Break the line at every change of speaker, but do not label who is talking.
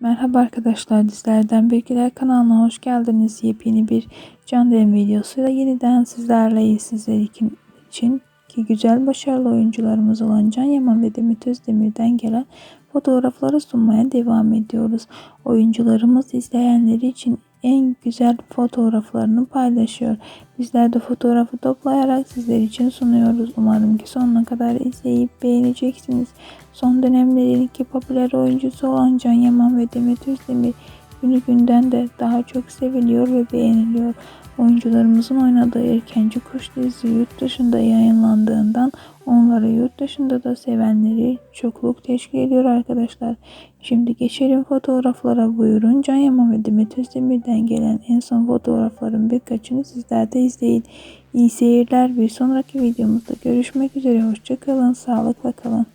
Merhaba arkadaşlar dizlerden bilgiler kanalına hoş geldiniz. Yepyeni bir can devrim videosuyla yeniden sizlerleyiz. Sizler için ki güzel başarılı oyuncularımız olan Can Yaman ve Demet Özdemir'den gelen fotoğrafları sunmaya devam ediyoruz. Oyuncularımız izleyenleri için en güzel fotoğraflarını paylaşıyor. Bizler de fotoğrafı toplayarak sizler için sunuyoruz. Umarım ki sonuna kadar izleyip beğeneceksiniz. Son dönemlerin popüler oyuncusu olan Can Yaman ve Demet Özdemir günü günden de daha çok seviliyor ve beğeniliyor. Oyuncularımızın oynadığı Erkenci Kuş dizisi yurt dışında yayınlandığından onları yurt dışında da sevenleri çokluk teşkil ediyor arkadaşlar. Şimdi geçelim fotoğraflara buyurun. Can Yaman ve Demet Özdemir'den gelen en son fotoğrafların birkaçını sizler de izleyin. İyi seyirler. Bir sonraki videomuzda görüşmek üzere. Hoşçakalın. Sağlıkla kalın.